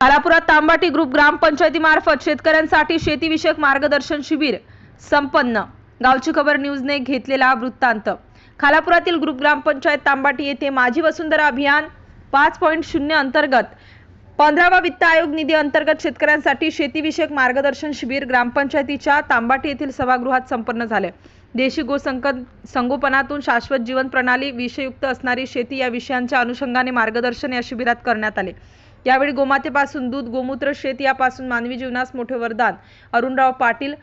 तारापुरात तांबाटी group ग्रामपंचायतीमार्फत शेतकऱ्यांसाठी शेतीविषयक मार्गदर्शन शिबिर संपन्न. गावची खबर न्यूजने घेतलेला वृत्तांत. खालापुरातील ग्रुप ग्रामपंचायत तांबाटी येथे माझी वसुंधरा अभियान पाच पॉईंट शून्य अंतर्गत पंधरावा वित्त आयोग निधी अंतर्गत शेतकऱ्यांसाठी शेतीविषयक मार्गदर्शन शिबिर ग्रामपंचायतीच्या तांबाटी येथील सभागृहात संपन्न झाले. देशी गोसंक संगोपनातून शाश्वत जीवन प्रणाली विषयुक्त असणारी शेती या विषयांच्या अनुषंगाने मार्गदर्शन या शिबिरात करण्यात आले. यावेळी गोमातेपासून दूध गोमूत्र शेत यापासून मानवी जीवनास मोठे वरदान अरुणराव पाटील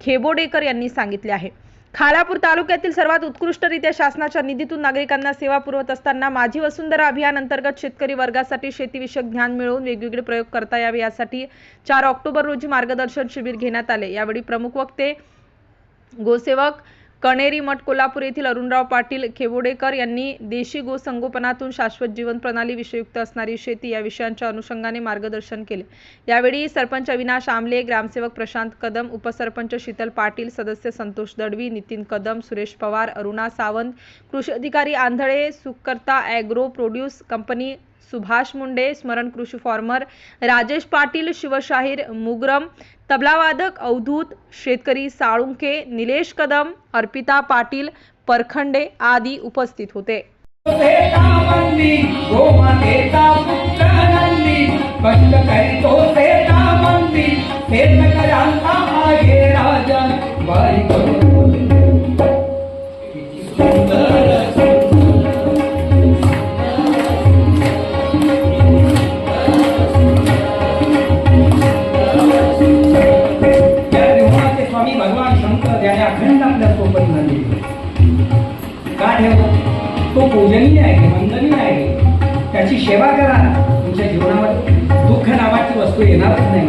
खेबोडेकर यांनी सांगितले आहे. खालापूर तालुक्यातील सर्वात उत्कृष्टरित्या शासनाच्या निधीतून नागरिकांना सेवा पुरवत असताना माझी वसुंधरा अभियान अंतर्गत शेतकरी वर्गासाठी शेतीविषयक ज्ञान मिळवून वेगवेगळे प्रयोग करता यावे यासाठी चार ऑक्टोबर रोजी मार्गदर्शन शिबिर घेण्यात आले. यावेळी प्रमुख वक्ते गोसेवक कणेरी मठ कोल्हापूर येथील अरुणराव पाटील खेबोडेकर यांनी देशी गोसंगोपनातून शाश्वत जीवन प्रणाली विषयुक्त असणारी शेती या विषयांच्या अनुषंगाने मार्गदर्शन केले. यावेळी सरपंच अविनाश आमले ग्रामसेवक प्रशांत कदम उपसरपंच शीतल पाटील सदस्य संतोष दडवी नितीन कदम सुरेश पवार अरुणा सावंत कृषी अधिकारी Andhale Sukarta agro produce company Subhash Munde स्मरण कृषी फॉर्मर राजेश पाटील शिवशाहीर मुगरम तबलावादक अवधूत शेतकरी साळुंके निलेश कदम अर्पिता पाटील परखंडे आदी उपस्थित होते. स्वामी भगवान शंकर त्याने अखंड आपल्यासोबत झाले. का ठेवतो हो? तो पूजनीय आहे वंदनीय आहे. त्याची सेवा करा तुमच्या जीवनामध्ये दुःख नावाची वस्तू येणारच नाही